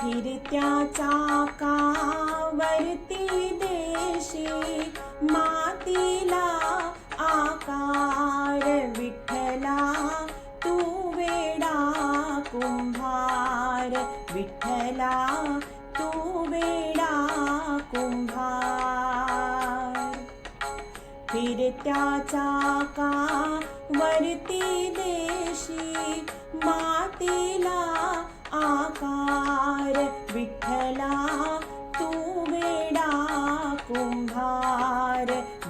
फिरत्या चाकावरती देशी मातीला आकार विठ्ठला तू वेडा कुंभार. विठ्ठला तू वेडा कुंभार. फिरत्या चाकावरती देशी मातीला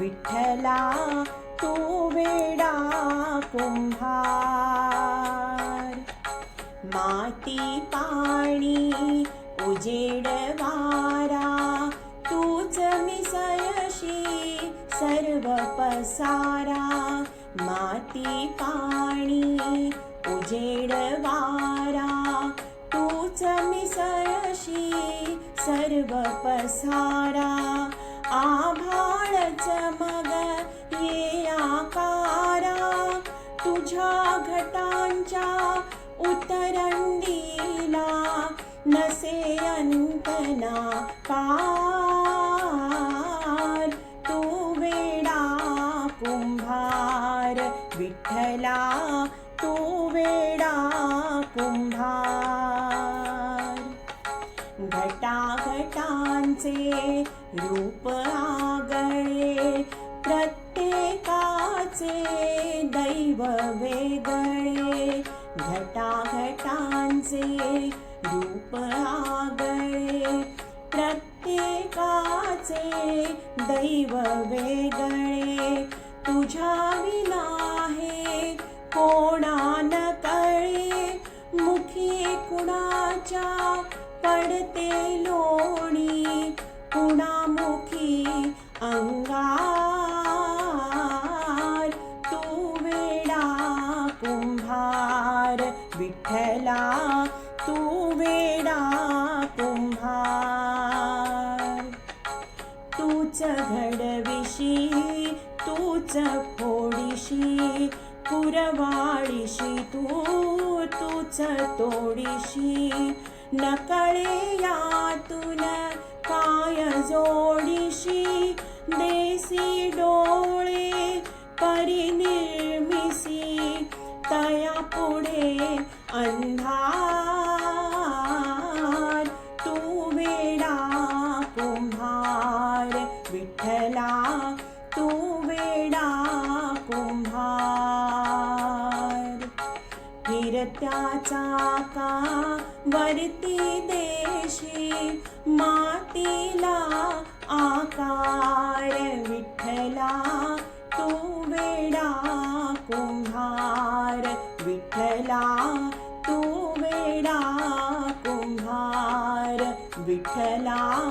विठ्ठला तू वेडा कुंभार. माती पाणी उजेड वारा तूच मिसळशी सर्व पसारा. माती पाणी उजेड वारा तूच मिसळशी सर्व पसारा. आभाळ चमग ये आकारा तुझ्या घटांच्या उतरंडीला नसे अंतना पार. तू वेडा कुंभार विठ्ठला तू वेडा कुंभार. घटाघटांचे रूप आगळे प्रत्येकाचे दैव वेगळे घटाघटांचे रूप आगळे प्रत्येकाचे दैव वेगळे. तुझ्या विना हे कोणा न कळे मुखी कुणाच्या पडते लो विठ्ठला तू बेडा कुंभार. तूच घडविशी तूच फोडीशी पुरवाळीशी तू तूच तोडीशी. नकळे यातून काय जोडीशी? पुढे अंधार तू वेडा कुंभार विठ्ठला तू वेडा कुंभार. फिरत्याचा चाका वरती देशी मातीला आकार विठ्ठला विठ्ठला तू वेडा कुंभार विठ्ठला.